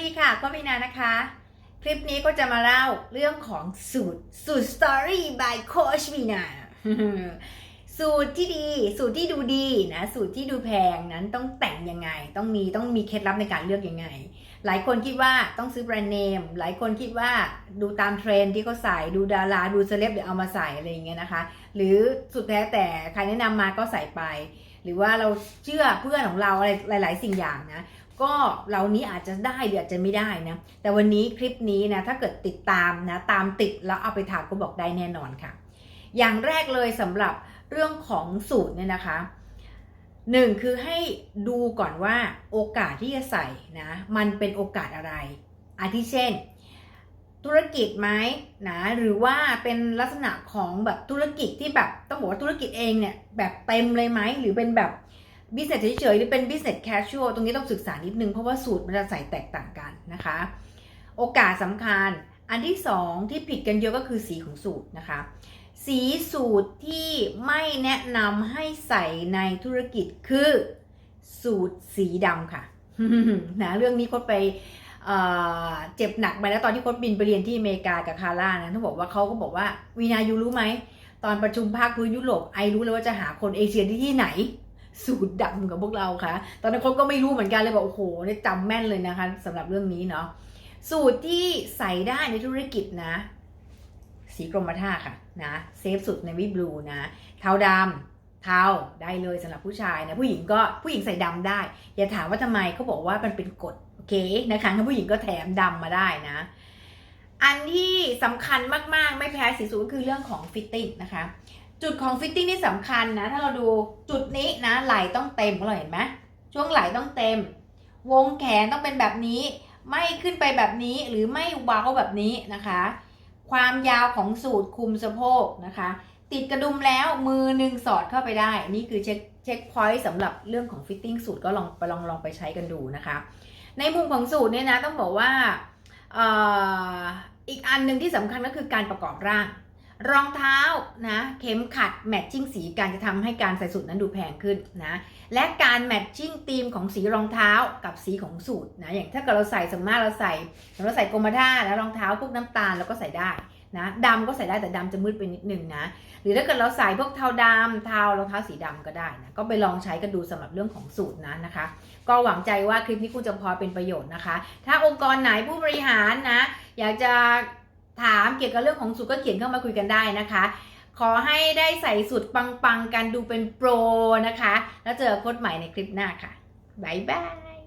ดีค่ะก็มีนานะคะ คลิปนี้ก็จะมาเล่าเรื่องของสูตรสูตร Story by Coach มีนาสูตรที่ดีสูตรที่ดูดีนะสูตรที่ดูแพงนั้นต้องแต่งยังไง ต้องมีต้องมีเคล็ดลับในการเลือกยังไง หลายคนคิดว่าต้องซื้อแบรนด์เนม หลายคนคิดว่าดูตามเทรนที่เขาใส่ดูดาราดูเซเลบเดี๋ยวเอามาใส่อะไรอย่างเงี้ยนะคะ หรือสุดแท้แต่ใครแนะนำมาก็ใส่ไป หรือว่าเราเชื่อเพื่อนของเราอะไรหลาย ๆ สิ่งอย่างนะ ก็เรานี้อาจจะได้หรืออาจจะไม่ได้นะ แต่วันนี้คลิปนี้นะถ้าเกิดติดตามนะตามติดแล้วเอาไปทำก็บอกได้แน่นอนค่ะ อย่างแรกเลยสำหรับเรื่องของสูตรเนี่ยนะคะหนึ่งคือให้ดูก่อนว่าโอกาสที่จะใส่นะมันเป็นโอกาสอะไร อาทิเช่น ธุรกิจไหมนะหรือว่าเป็นลักษณะของแบบธุรกิจที่แบบต้องบอกว่าธุรกิจเองเนี่ยแบบเต็มเลยไหมหรือเป็นแบบ บิสเนสเฉยๆหรือเป็น business casual ตรงนี้ต้องศึกษานิดนึง เพราะว่าสูตรมันจะใส่แตกต่างกันนะคะ โอกาสสำคัญ อันที่สองที่ผิดกันเยอะก็คือสีของสูตรนะคะ สีสูตรที่ไม่แนะนำให้ใส่ในธุรกิจคือ สูตรสีดำค่ะนะเรื่องนี้โคดไปเเจ็บหนักไปแล้วตอนที่โคดบินไปเรียนที่อเมริกากับคาร่านะเขาบอกว่าเขาก็บอกว่าวีนายูรู้ไหม ตอนประชุมภาคพื้นยุโรปไอรู้เลยว่าจะหาคนเอเชียที่ที่ไหน สูตรดำกับพวกเราค่ะ ตอนนั้นคนก็ไม่รู้เหมือนกันเลยบอกโอ้โหเนี่ยจำแม่นเลยนะคะสำหรับเรื่องนี้เนาะสูตรที่ใส่ได้ในธุรกิจนะ สีกรมท่าค่ะนะเซฟสุดในวิบลูนะเทาดำเทาได้เลยสำหรับผู้ชายนะผู้หญิงก็ผู้หญิงใส่ดำได้ อย่าถามว่าทำไมเขาบอกว่ามันเป็นกฎโอเคนะคะถ้าผู้หญิงก็แถมดำมาได้นะอันที่สำคัญมาก ๆ ไม่แพ้สีสูตรก็คือเรื่องของฟิตติ้งนะคะ จุดของฟิตติ้งนี่สำคัญนะ ถ้าเราดูจุดนี้นะไหล่ต้องเต็มเราเห็นไหมช่วงไหล่ต้องเต็ม วงแขนต้องเป็นแบบนี้ ไม่ขึ้นไปแบบนี้หรือไม่เว้าแบบนี้นะคะ ความยาวของสูตรคุมสะโพกนะคะ ติดกระดุมแล้วมือหนึ่งสอดเข้าไปได้ นี่คือเช็คเช็คพอยต์สำหรับเรื่องของฟิตติ้งสูตรก็ลองไปลองลองไปใช้กันดูนะคะ ในมุมของสูตรเนี่ยนะต้องบอกว่าอออีกอันหนึ่งที่สำคัญก็คือการประกอบร่าง รองเท้านะเข็มขัดแมทชิ่งสีการจะทำให้การใส่สูตรนั้นดูแพงขึ้นนะและการแมทชิ่งธีมของสีรองเท้ากับสีของสูตรนะอย่างถ้าเกิดเราใส่สมมติเราใส่สมมติเราใส่กรมท่าแล้วรองเท้าพวกน้ำตาลเราก็ใส่ได้นะดำก็ใส่ได้แต่ดำจะมืดไปนิดนึงนะ หรือถ้าเกิดเราใส่พวกเทาดำเทารองเท้าสีดำก็ได้นะก็ไปลองใช้กันดูสำหรับเรื่องของสูตรนะนะคะ ก็หวังใจว่าคลิปนี้คุณจะพอเป็นประโยชน์นะคะ ถ้าองค์กรไหนผู้บริหารนะ อยากจะ ถามเกี่ยวกับเรื่องของสูตรก็เขียนเข้ามาคุยกันได้นะคะ ขอให้ได้ใส่สูตรปังๆกันดูเป็นโปรนะคะ แล้วเจอโค้ดใหม่ในคลิปหน้าค่ะ บ๊ายบาย